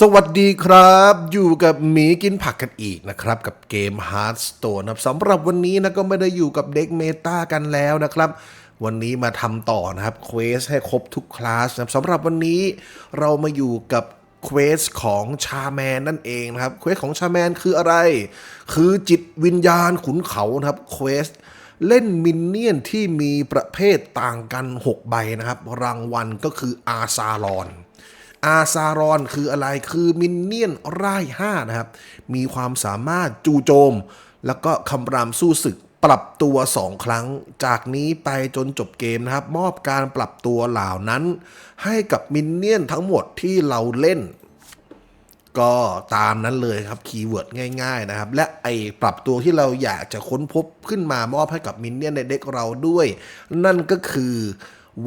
สวัสดีครับ อยู่กับหมีกินผักกันอีกนะครับ กับเกม Hearthstone นะครับสำหรับวันนี้นะก็ไม่ได้อยู่กับเด็กเมตากันแล้วนะครับ วันนี้มาทำต่อนะครับเควสให้ครบทุกคลาสนะสำหรับวันนี้เรามาอยู่กับเควสของชาแมนนั่นเองนะครับเควสของชาแมนคืออะไร คือจิตวิญญาณขุนเขานะครับเควสเล่นมินเนี่ยนที่มีประเภทต่างกัน 6 ใบนะครับ รางวัลก็คืออาซารอน อาซารอนคืออะไรคือมินเนี่ยนร่าย5นะครับ มีความสามารถจูโจม แล้วก็คำรามสู้ศึกปรับตัว 2 ครั้ง จากนี้ไปจนจบเกมนะครับ มอบการปรับตัวเหล่านั้น ให้กับมินเนี่ยนทั้งหมดที่เราเล่น ก็ตามนั้นเลยครับคีย์เวิร์ดง่าย ๆนะครับ และไอปรับตัวที่เราอยากจะค้นพบขึ้นมามอบให้กับมินเนี่ยนในเด็กเราด้วย นั่นก็คือ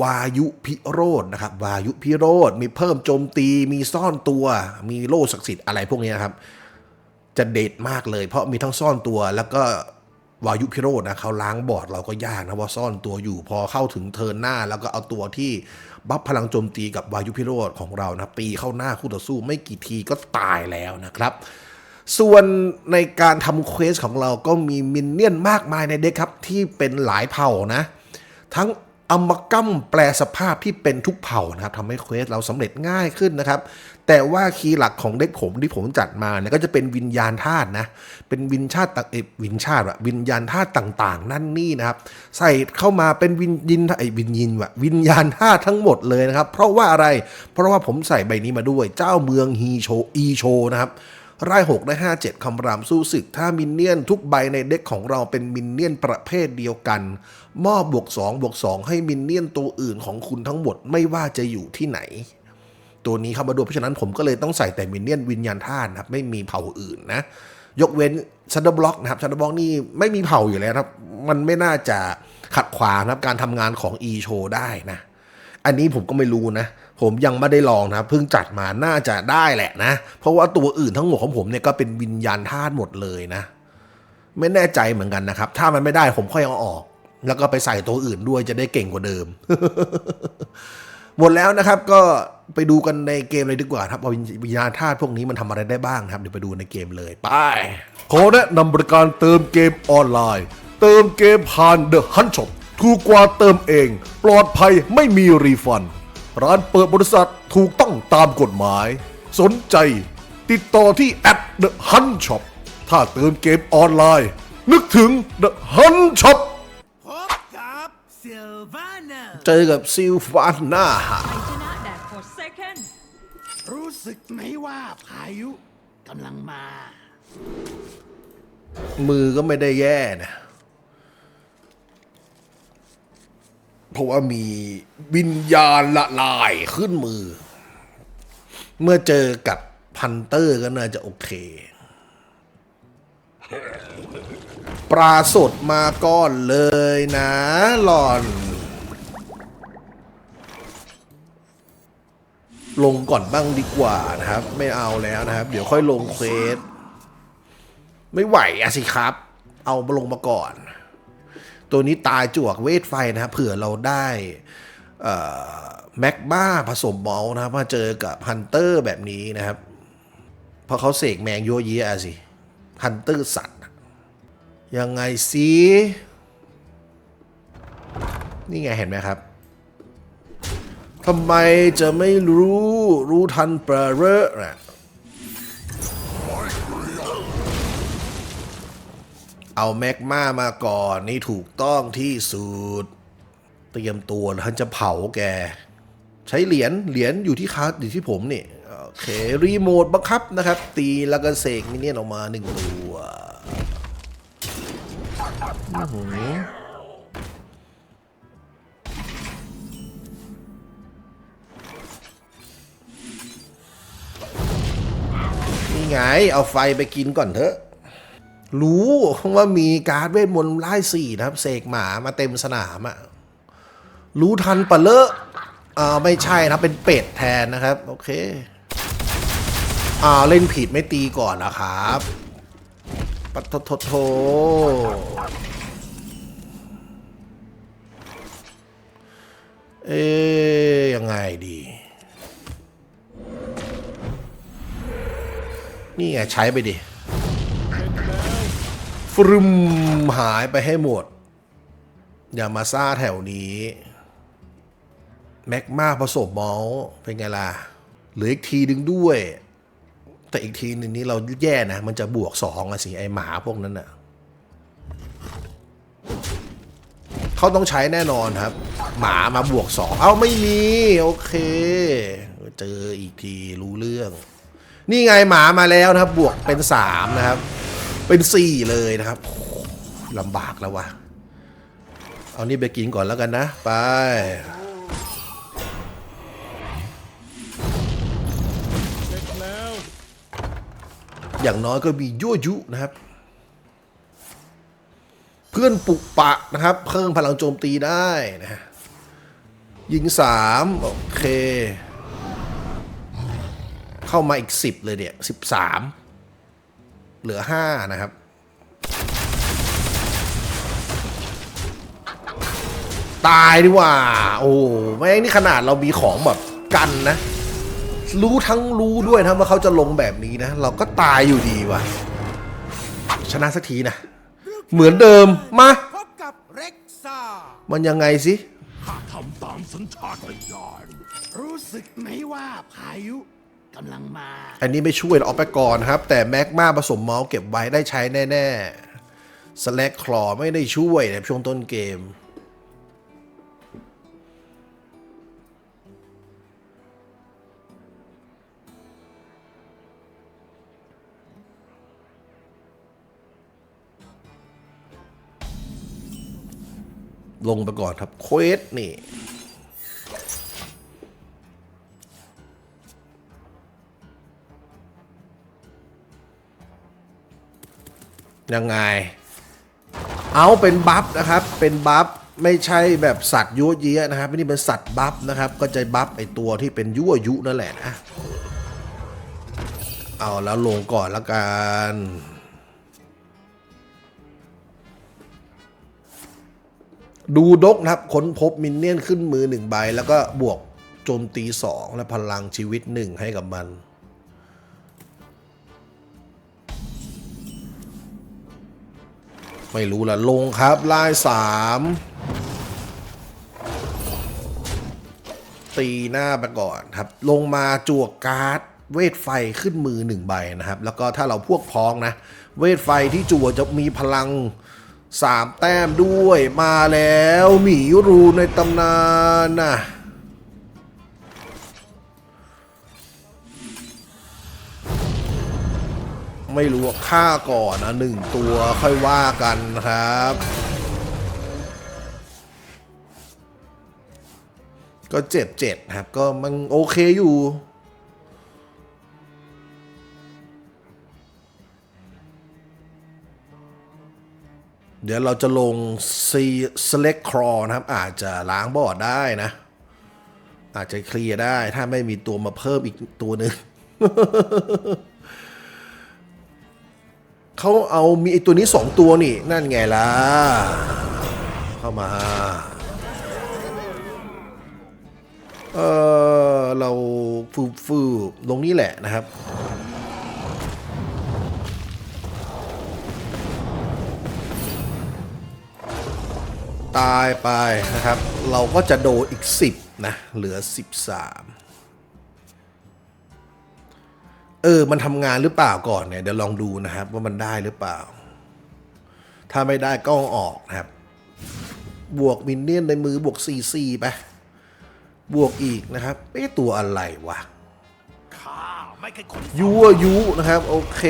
วายุพิโรธนะครับ วายุพิโรธมีเพิ่มโจมตี มีซ่อนตัว มีโล่ศักดิ์สิทธิ์อะไรพวกนี้นะครับ จะเด็ดมากเลย เพราะมีทั้งซ่อนตัว แล้วก็วายุพิโรธนะเขาล้างบอร์ดเราก็ยากนะว่าซ่อนตัวอยู่พอเข้าถึงเทินหน้า แล้วก็เอาตัวที่บัฟพลังโจมตีกับวายุพิโรธของเรานะตีเข้าหน้าคู่ต่อสู้ไม่กี่ทีก็ตายแล้วนะครับส่วนในการทำเควสของเราก็มีมินเนี่ยนมากมายในเด็กครับ ที่เป็นหลายเผ่านะ ทั้ง อัมกัมแปลสภาพที่เป็นทุกเผ่านะครับทำให้เควสเราสำเร็จง่ายขึ้นนะครับ แต่ว่าคีย์หลักของเด็กผมที่ผมจัดมาเนี่ยก็จะเป็นวิญญาณธาตุนะ เป็นวิญชาติต่างเอวิญชาติอะวิญญาณธาตุต่างๆ นั่นนี่นะครับ ใส่เข้ามาเป็นวิญญินไอวิญญินวะวิญญาณธาตุทั้งหมดเลยนะครับ เพราะว่าอะไร เพราะว่าผมใส่ใบนี้มาด้วย เจ้าเมืองฮีโชอีโชนะครับ ไร่6ได้ 5 7คำรามสู้ศึก ถ้ามินเนี่ยนทุกใบในเด็กของเราเป็นมินเนี่ยนประเภทเดียวกัน มอบบวก2บวก2ให้มินเนี่ยนตัวอื่นของคุณทั้งหมดไม่ว่าจะอยู่ที่ไหน ตัวนี้เข้ามาด้วยเพราะฉะนั้นผมก็เลยต้องใส่แต่มินเนี่ยนวิญญาณธาตุนะครับไม่มีเผ่าอื่นนะ ยกเว้นชันเดอร์บล็อกนะครับชันเดอร์บล็อกนี่ไม่มีเผ่าอยู่แล้วครับ มันไม่น่าจะขัดขวางนะครับการทำงานของ e โชได้นะ อันนี้ผมก็ไม่รู้นะ ผมยังไม่ได้ลองนะครับเพิ่งจัดมาน่าจะได้แหละนะ เพราะว่าตัวอื่นทั้งหมดของผมเนี่ยก็เป็นวิญญาณธาตุหมดเลยนะ ไม่แน่ใจเหมือนกันนะครับ ถ้ามันไม่ได้ผมค่อยเอาออก แล้วก็ไปใส่ตัวอื่นด้วยจะได้เก่งกว่าเดิม หมดแล้วนะครับก็ไปดูกันในเกมเลยดีกว่าครับว่าวิญญาณธาตุพวกนี้มันทำอะไรได้บ้างครับเดี๋ยวไปดูในเกมเลยไปขอแนะนำบริการเติมเกมออนไลน์ เติมเกมผ่าน The Hunt Shop ถูกกว่าเติมเอง ปลอดภัยไม่มีรีฟัน ร้านเปิดบริษัทถูกต้องตามกฎหมาย สนใจ ติดต่อที่ at The Hunt Shop ถ้าเติมเกมออนไลน์ นึกถึง The Hunt Shop พบกับซิลวานาเจอกับซิลฟานนาชนะแดด for second รู้สึกไหมว่าพายุกำลังมา มือก็ไม่ได้แย่นะ เพราะว่ามีวิญญาณละลายขึ้นมือ เมื่อเจอกับพันเตอร์ก็น่าจะโอเค ปลาสดมาก้อนเลยนะหลอน ลงก่อนบ้างดีกว่านะครับ ไม่เอาแล้วนะครับ เดี๋ยวค่อยลงเควสไม่ไหวอะสิครับ เอามาลงมาก่อน ตัวนี้ตายจวกเวทไฟนะครับเผื่อเราได้แม็กบ้าผสมเมาส์นะครับ มาเจอกับฮันเตอร์แบบนี้นะครับเพราะเขาเสกแมงโยเยอะสิฮันเตอร์สัตว์ยังไงสินี่ไงเห็นไหมครับทำไมจะไม่รู้รู้ทันเปรอร์นะ เอาแมกมามาก่อนนี่ถูกต้องที่สุดเตรียมตัวท่านจะเผาแก ใช้เหรียญเหรียญอยู่ที่คาร์ดอยู่ที่ผมนี่โอเครีโมทบังคับนะครับ ตีแล้วก็เสกมินเนี่ยนออกมาหนึ่งตัวอื้อหือนี่ไงเอาไฟไปกินก่อนเถอะ รู้ว่ามีการ์ดเวทมนต์ไล่สี่นะครับ เสกหมามาเต็มสนามอะรู้ทันปะเลอะอ่าไม่ใช่นะเป็นเป็ดแทนนะครับ โอเคอ่าเล่นผิดไม่ตีก่อนนะครับปัทโทโทเอ๊ยยังไงดี นี่ไงใช้ไปดิ ฟรึมหายไปให้หมด อย่ามาซ่าแถวนี้ แม็กมาผสมมาส์เป็นไงล่ะ เหลืออีกทีดึงด้วย แต่อีกทีหนึ่งนี้เราแย่นะ มันจะบวกสองอะสิไอหมาพวกนั้นอะเขาต้องใช้แน่นอนครับ หมามาบวกสอง เอ้าไม่มี โอเค เจออีกทีรู้เรื่อง นี่ไงหมามาแล้วนะครับ บวกเป็นสามนะครับ เป็นสี่เลยนะครับลำบากแล้ววะเอานี่ไปกินก่อนแล้วกันนะ ไปอย่างน้อยก็มียั่วยุนะครับ เพื่อนปุกปะนะครับ เพิ่มพลังโจมตีได้นะฮะยิงสามโอเค เข้ามาอีกสิบเลยเนี่ยสิบสาม เหลือห้านะครับ ตายดีกว่า โอ้แม่งนี่ขนาดเรามีของแบบกันนะ รู้ทั้งรู้ด้วยนะว่าเขาจะลงแบบนี้นะ เราก็ตายอยู่ดีว่ะ ชนะสักทีนะ เหมือนเดิม มาพบกับเร็กซามันยังไงสิข้าทำตามสัญชาตญาณรู้สึกไหมว่าพายุ กำลังมา อันนี้ไม่ช่วยเราเอาไปก่อนครับ แต่แมกมาผสมเมาส์เก็บไว้ได้ใช้แน่ๆสแลกคลอไม่ได้ช่วยในช่วงต้นเกม ลงไปก่อนครับเควสนี่ ยังไง เอาเป็นบัฟนะครับ เป็นบัฟไม่ใช่แบบสัตว์ยั่วเยี้ยนะครับนี่เป็นสัตว์บัฟนะครับ ก็จะบัฟไอตัวที่เป็นยั่วยุนั่นแหละนะเอาแล้วลงก่อนละกันดูดกนะครับค้นพบมินเนี่ยนขึ้นมือหนึ่งใบ แล้วก็บวกโจมตีสองและพลังชีวิตหนึ่งให้กับมัน ไม่รู้ละลงครับไล่สามตีหน้าไปก่อนครับ ลงมาจวกการ์ด เวทไฟขึ้นมือหนึ่งใบนะครับ แล้วก็ถ้าเราพวกพ้องนะ เวทไฟที่จั่วจะมีพลังสามแต้มด้วยมาแล้ว หมีรูในตำนานนะ ไม่รู้ว่าฆ่าก่อนนะหนึ่งตัวค่อยว่ากันครับ ก็เจ็บเจ็ดครับ ก็มันโอเคอยู่เดี๋ยวเราจะลง C select crawl นะครับ อาจจะล้างบอร์ดได้นะ อาจจะเคลียร์ได้ถ้าไม่มีตัวมาเพิ่มอีกตัวหนึ่ง เขาเอามีไอตัวนี้สองตัวนี่ นั่นไงล่ะ เข้ามา เออเราฟืบฟืบลงนี่แหละนะครับ ตายไปนะครับ เราก็จะโดนอีก 10 นะ เหลือ 13 เออ มันทำงานหรือเปล่าก่อนเนี่ยเดี๋ยวลองดูนะครับ ว่ามันได้หรือเปล่า ถ้าไม่ได้ก็อออกนะครับ บวกมินเนี่ยนในมือบวก4 4ไป บวกอีกนะครับเอ๊ะตัวอะไรวะยคนยุวยุนะครับ โอเค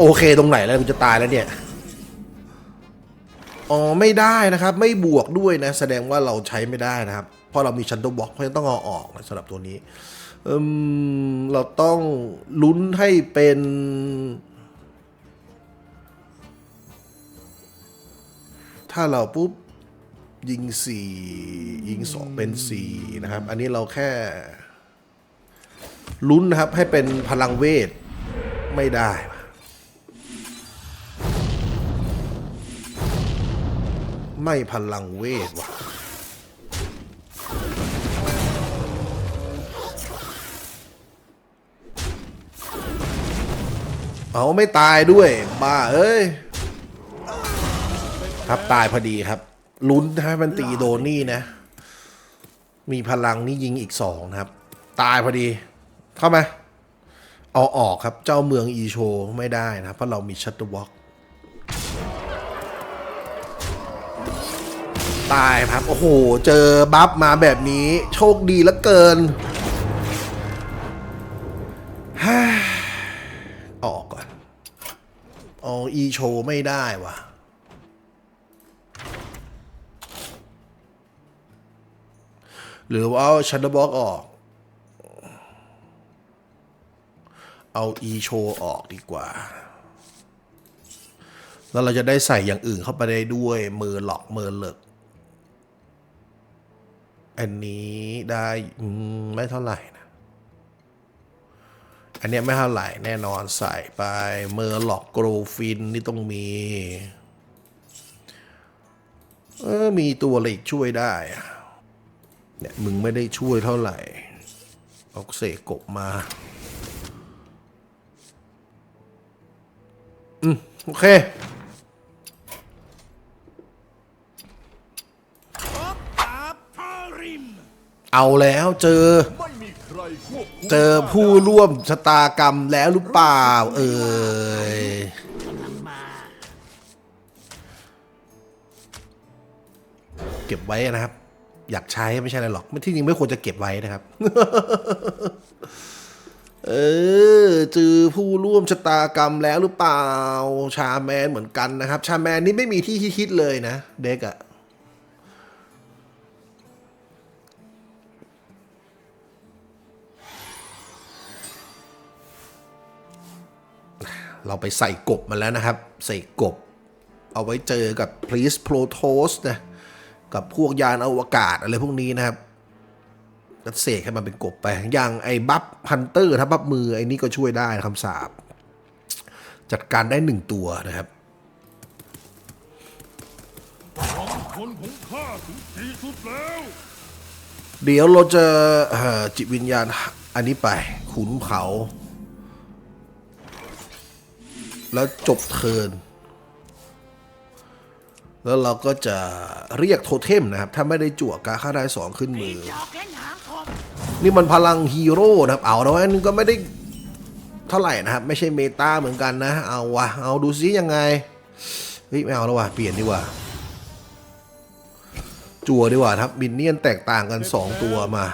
โอเคตรงไหนแล้วกูจะตายแล้วเนี่ยอ๋อไม่ได้นะครับ ไม่บวกด้วยนะ แสดงว่าเราใช้ไม่ได้นะครับ เพราะเรามีชันโตบ็อกเพราะฉะนั้นต้องเอาออกนะสำหรับตัวนี้ เราต้องลุ้นให้เป็น ถ้าเราปุ๊บ ยิงสี่ยิงสองเป็นสี่นะครับ อันนี้เราแค่ ลุ้นนะครับให้เป็นพลังเวท ไม่ได้ไม่พลังเวทว่ะ เอาไม่ตายด้วย บ้าเอ้ย ครับตายพอดีครับ ลุ้นให้มันตีโดนนี่นะ มีพลังนี่ยิงอีกสองนะครับ ตายพอดี เข้ามา เอาออกครับ เจ้าเมืองอีโชไม่ได้นะเพราะเรามีชัตเตอร์วอล์กตายครับ โอ้โห เจอบัฟมาแบบนี้ โชคดีเหลือเกินออกก่อน เอาอีโชไม่ได้ว่ะ หรือว่าเอาชันเดอร์บ็อกออก เอาอีโชออกดีกว่า แล้วเราจะได้ใส่อย่างอื่นเข้าไปได้ด้วยมือหลอกมือเหลิกอันนี้ได้ไม่เท่าไหร่ อันเนี้ยไม่เท่าไหร่แน่นอนใส่ไปเมอร์หลอกโกรฟินนี่ต้องมี เออ มีตัวอะไรอีกช่วยได้อะเนี่ยมึงไม่ได้ช่วยเท่าไหร่เอาเสกกบมาอืมโอเคพาริมเอาแล้วเจอ เจอผู้ร่วมชะตากรรมแล้วหรือเปล่า เอ่ยเก็บไว้นะครับ อยากใช้ไม่ใช่อะไรหรอกไม่ที่จริงไม่ควรจะเก็บไว้นะครับ เออเจอผู้ร่วมชะตากรรมแล้วหรือเปล่า ชาแมนเหมือนกันนะครับ ชาแมนนี่ไม่มีที่ฮิตเลยนะ เด็กอะ เราไปใส่กบมาแล้วนะครับ ใส่กบ เอาไว้เจอกับ Please Protos นะกับพวกยานอวกาศอะไรพวกนี้นะครับก็เสกให้มันเป็นกบไป อย่างไอ้บัฟพันเตอร์ถ้าบัฟมือไอ้นี่ก็ช่วยได้คำสาบ จัดการได้หนึ่งตัวนะครับคนของข้าถึงที่สุดแล้ว เดี๋ยวเราจะจิตวิญญาณอันนี้ไปขุนเขา แล้วจบเทิร์นแล้วเราก็จะเรียกโทเทมนะครับ ถ้าไม่ได้จั่วกาค่าได้สองขึ้นมือ นี่มันพลังฮีโร่นะครับ เอาแล้วอันนึงก็ไม่ได้เท่าไหร่นะครับ ไม่ใช่เมตาเหมือนกันนะ เอาวะเอาดูซิยังไงเฮ้ยไม่เอาแล้ววะเปลี่ยนดีกว่า จั่วดีกว่าครับมินเนียนแตกต่างกัน 2 ตัวมา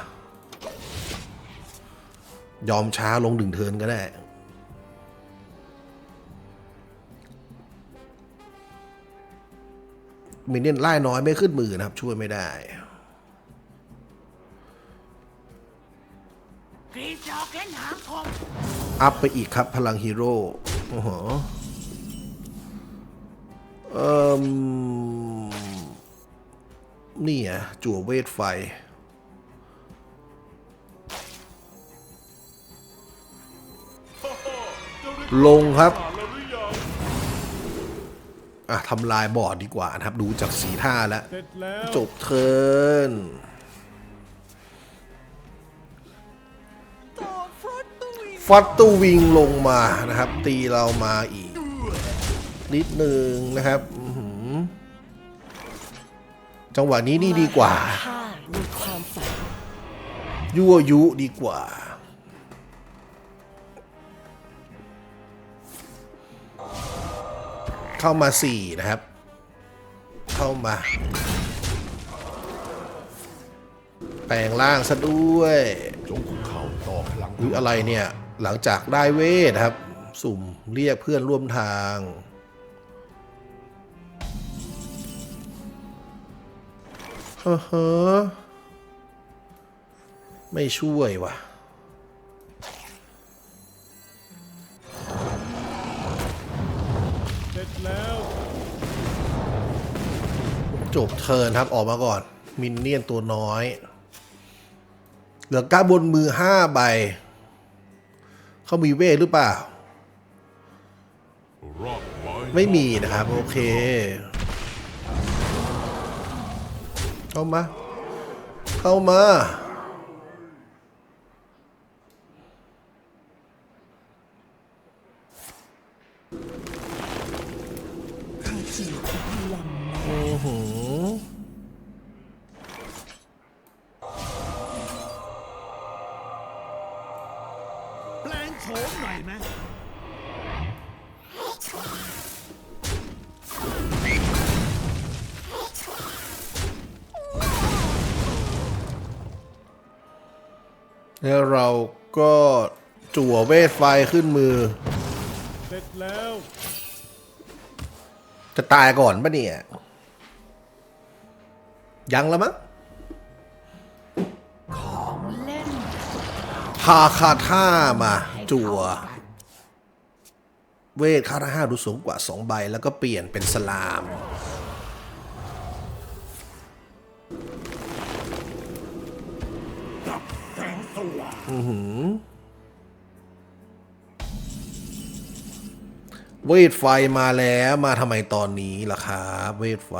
ยอมช้าลงดึงเทินก็ได้ มินเนี่ยนไล่น้อยไม่ขึ้นมือนะครับ ช่วยไม่ได้อัพไปอีกครับพลังฮีโร่โอ้โหเอ่มนี่อะจั่วเวทไฟ ลงครับ อะทำลายบอร์ดดีกว่านะครับ ดูจากสีท่าแล้วเสร็จแล้ว จบเทิร์นฟัตตูวิงลงมานะครับ ตีเรามาอีก นิดนึงนะครับอื้อหือจังหวะนี้นี่ดีกว่าข้ามีความฝันยั่วยุดีกว่า เข้ามาสี่นะครับ เข้ามา แปลงร่างซะด้วยจงคุกเข่าต่อพลังอุ๊ยอะไรเนี่ย หลังจากได้เวทครับ สุ่มเรียกเพื่อนร่วมทางเฮ้อเฮ้อไม่ช่วยว่ะ จบเทิร์นครับออกมาก่อน มินเนี่ยนตัวน้อย เหลือก้าบนมือห้าใบ เขามีเวทหรือเปล่า ไม่มีนะครับ โอเคเข้ามา เข้ามา แล้วเราก็จั่วเวทไฟขึ้นมือ เสร็จแล้ว จะตายก่อนปะเนี่ย ยังแล้วมั้งของเล่นพาคาท่ามาจั่ว เวทคาท่าห้าดูสูงกว่า 2 ใบ แล้วก็เปลี่ยนเป็นสลามแสงสว่างเวทไฟมาแล้วมาทำไมตอนนี้ล่ะครับเวทไฟ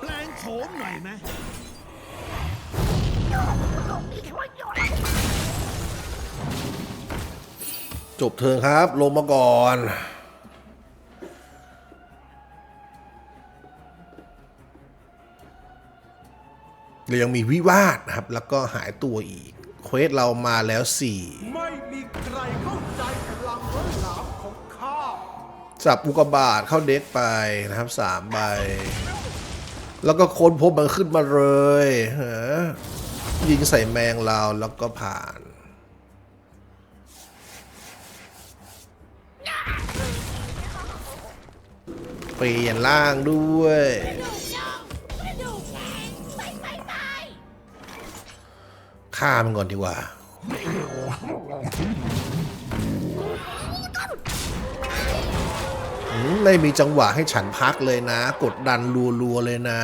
แปลงโฉมหน่อยไหม จบเทิร์นครับ ลงมาก่อน เรายังมีวิวาทนะครับ แล้วก็หายตัวอีก เควสเรามาแล้ว 4 ไม่มีใครเข้าใจพลังล้นหลามของข้าจับอุกกาบาตเข้าเด็กไปนะครับสามใบ แล้วก็ค้นพบมันขึ้นมาเลยฮะยิงใส่แมงเราแล้วก็ผ่าน เปลี่ยนร่างด้วย ฆ่ามันก่อนดีกว่าอืมไม่มีจังหวะให้ฉันพักเลยนะ กดดันรัวๆเลยนะ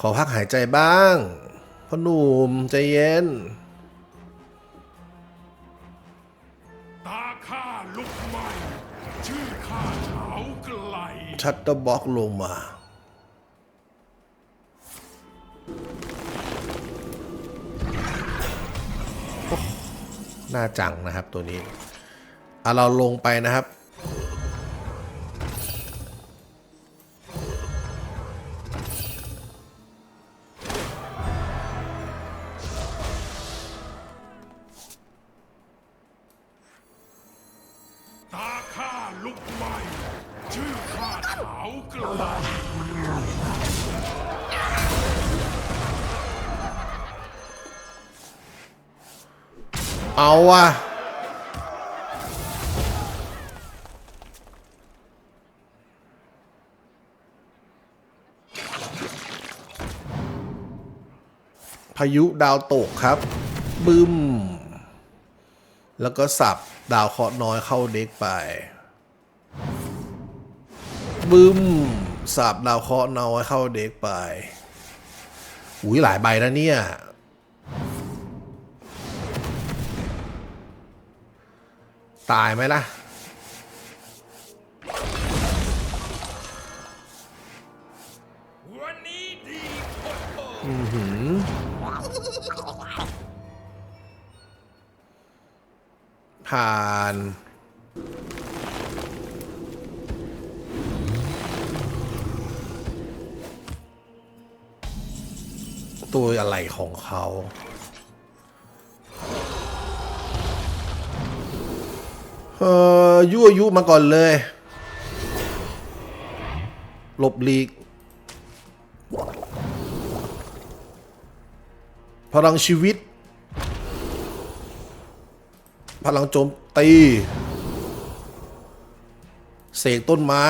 ขอพักหายใจบ้างพ่อหนุ่มใจเย็น ชัตเตอร์บ็อกลงมา น่าจังนะครับตัวนี้ อะเราลงไปนะครับ ข้าเฉาไกลเอาว่ะพายุดาวตกครับ บึ้ม แล้วก็สับดาวเคราะห์น้อยเข้าเด็กไป บึ้มสับดาวเคราะห์น้อยเข้าเด็กไปอุ้ยหลายใบนะเนี่ย ตายไหมล่ะ วันนี้ดีโคตรผ่าน ตัวอะไรของเขาเออยั่วยุมาก่อนเลย หลบหลีก พลังชีวิต พลังโจมตี เสกต้นไม้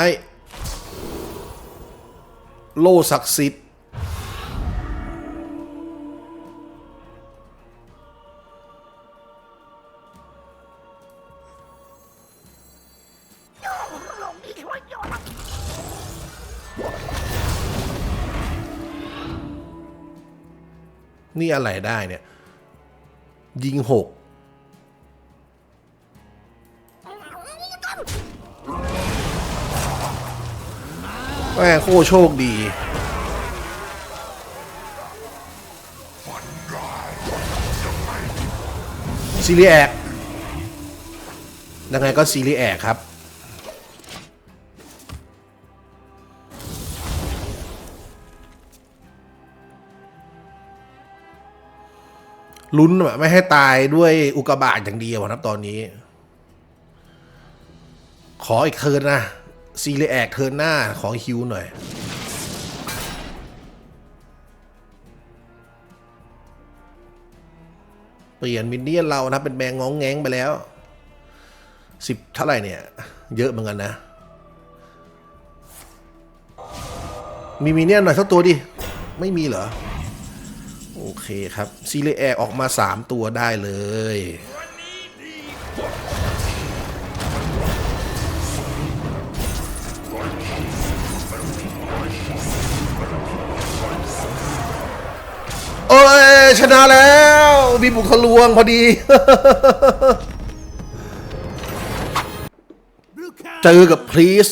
โล่ศักดิ์สิทธิ์ นี่อะไรได้เนี่ย ยิงหกแม่โคโชคดี ซีรีแอคยังไงก็ซีรีแอคครับ ลุ้นอะไม่ให้ตายด้วยอุกกาบาตอย่างเดียวนะครับตอนนี้ ขออีกเทินนะ ซีรีแอกเทินหน้าขอฮิวหน่อย เปลี่ยนมินเนี่ยนเรานะเป็นแมงงองแงงไปแล้วสิบเท่าไหร่เนี่ย เยอะเหมือนกันนะ มีมินเนี่ยนหน่อยสักตัวดิ ไม่มีเหรอ โอเคครับซีเรียแอร์ออกมา 3 ตัวได้เลย โอ้ย ชนะแล้ว มีบุกทะลวงพอดี เจอกับพรีส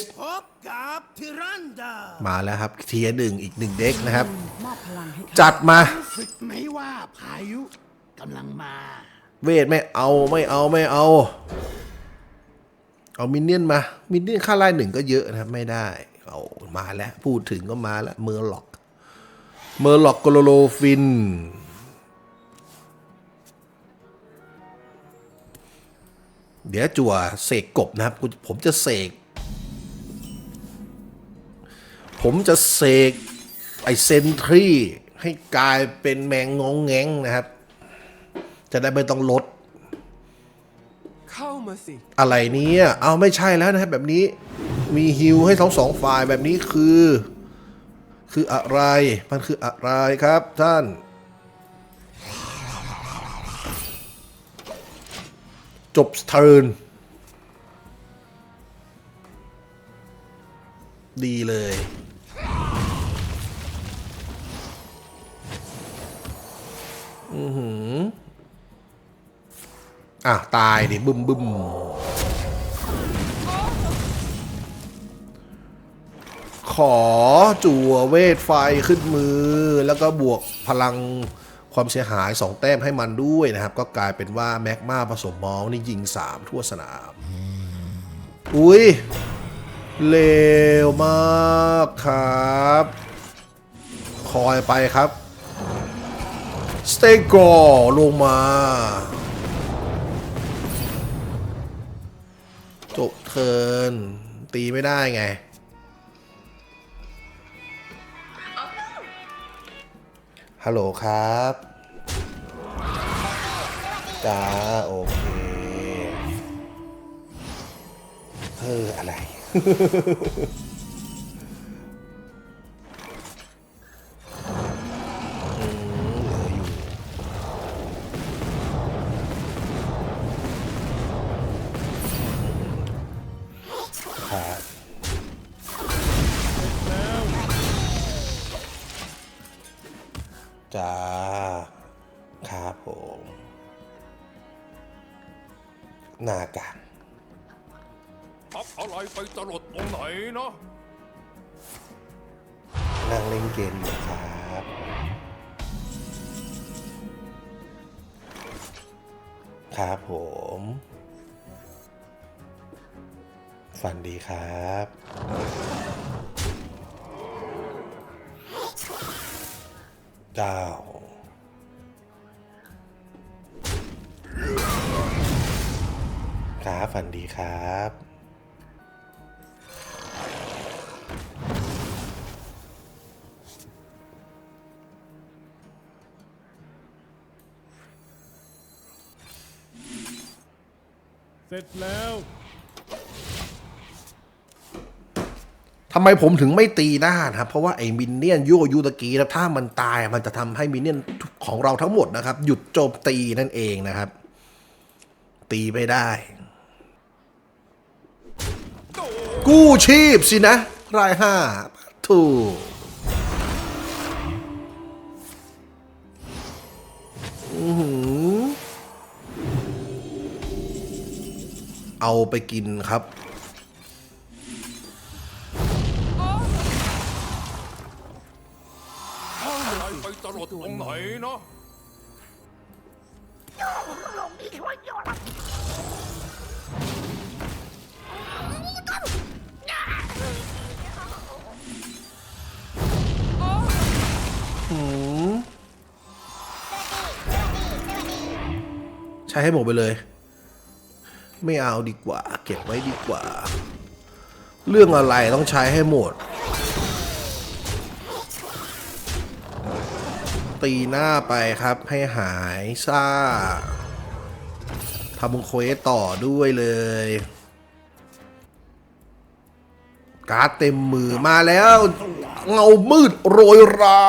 มาแล้วครับเทียหนึ่งอีกหนึ่งเด็กนะครับ จัดมาึกไหมว่าพายุกำลังมา เวทไม่เอาไม่เอาไม่เอา เอามินเนี่ยนมา มินเนี่ยนค่าไล่หนึ่งก็เยอะนะครับไม่ได้ เอามาแล้ว พูดถึงก็มาแล้ว เมอร์ล็อก เมอร์ล็อกโกโลโลฟิน เดี๋ยวจั่วเสกกบนะครับ ผมจะเสก ผมจะเสกไอเซนทรี ให้กลายเป็นแมงงองแงงนะครับ จะได้ไม่ต้องลด เข้ามาสิ อะไรเนี้เอาไม่ใช่แล้วนะครับแบบนี้มีฮิวให้ทั้งสองฝ่ายแบบนี้คือ คืออะไรมันคืออะไรครับท่าน จบเทิร์นดีเลย อือหืออะ ตายดิบึมบึมขอจั่วเวทไฟขึ้นมือ แล้วก็บวกพลังความเสียหาย 2 แต้มให้มันด้วยนะครับ ก็กลายเป็นว่าแมกมาผสมมอลนี่ยิง 3 ทั่วสนาม อุ้ยเลวมากครับ คอยไปครับ สเตกอร์ลงมาจบเทินตีไม่ได้ไง ฮัลโหลครับจ้าโอเคเอออะไร น้ากากทับอะไรไปตลดตรงไหนเนาะนั่งเล่นเกมอยู่ครับครับผม ฝันดีครับ ฝันดีครับเสร็จแล้วทำไมผมถึงไม่ตีหน้านะครับ เพราะว่าไอ้มินเนี่ยนยูยูตะกี้นะถ้ามันตายมันจะทำให้มินเนี่ยนของเราทั้งหมดนะครับ หยุดโจมตีนั่นเองนะครับ ตีไม่ได้ กู้ชีพสินะ รายห้าถูกอือหือเอาไปกินครับ ใช้ให้หมดไปเลย ไม่เอาดีกว่า เก็บไว้ดีกว่า เรื่องอะไรต้องใช้ให้หมด ตีหน้าไปครับให้หายซ่าทำเควสต่อด้วยเลย การ์ดเต็มมือมาแล้ว เงามืดโรยรา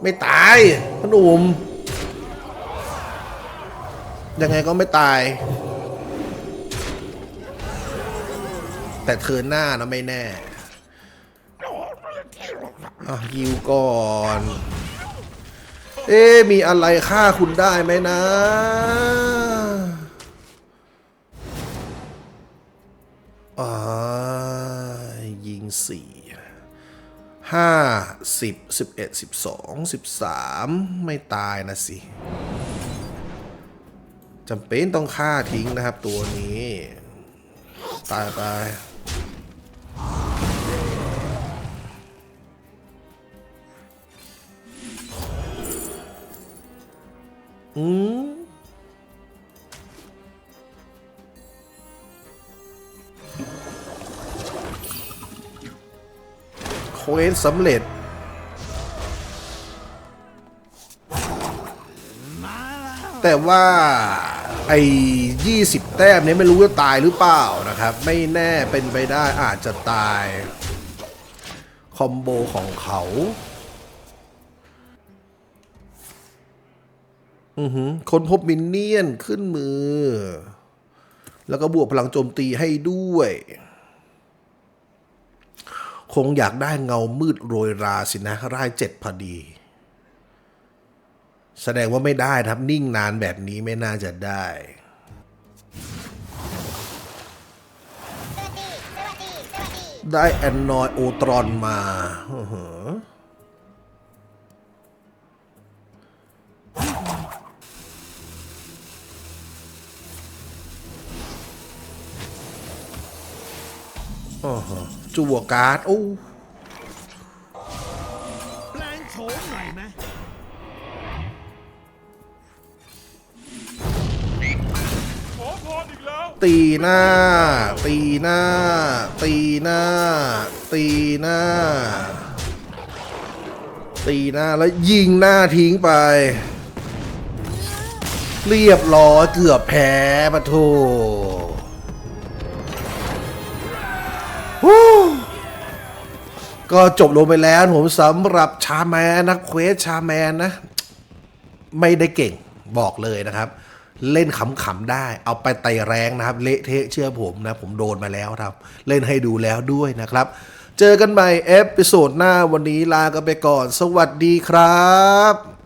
ไม่ตายพอหนุ่ม ยังไงก็ไม่ตาย แต่เธอหน้านะไม่แน่อะยิวก่อน เอ๊มีอะไรฆ่าคุณได้ไหมนะ อ่า ยิงสี่ห้าสิบสิบเอ็ดสิบสองสิบสามไม่ตายนะสิ จำเป็นต้องฆ่าทิ้งนะครับตัวนี้ ตายไปอืมเควสสำเร็จแต่ว่า ไอ้ยี่สิบแต้มนี้ไม่รู้ว่าตายหรือเปล่านะครับ ไม่แน่เป็นไปได้อาจจะตาย คอมโบของเขา อือหือคนพบมินเนี่ยนขึ้นมือ แล้วก็บวกพลังโจมตีให้ด้วย คงอยากได้เงามืดโรยราสินะ ร่ายเจ็ดพอดี แสดงว่าไม่ได้ครับนิ่งนานแบบนี้ไม่น่าจะได้ได้แอนนอยโอตรอนมาอื้อหืออ๋อฮะจั่วการ์ด โอ้แปลงโฉมหน่อยไหม ตีหน้า ตีหน้า ตีหน้า ตีหน้า ตีหน้าแล้วยิงหน้าทิ้งไป เรียบร้อยเกือบแพ้ปะโถก็จบลงไปแล้วผมสำหรับชาแมนนักเควสชาแมนนะ ไม่ได้เก่งบอกเลยนะครับ เล่นขำๆได้ เอาไปไต่แรงนะครับ เละเทะเชื่อผมนะ ผมโดนมาแล้วครับ เล่นให้ดูแล้วด้วยนะครับ เจอกันใหม่เอพิโซดหน้าวันนี้ลากันไปก่อน สวัสดีครับ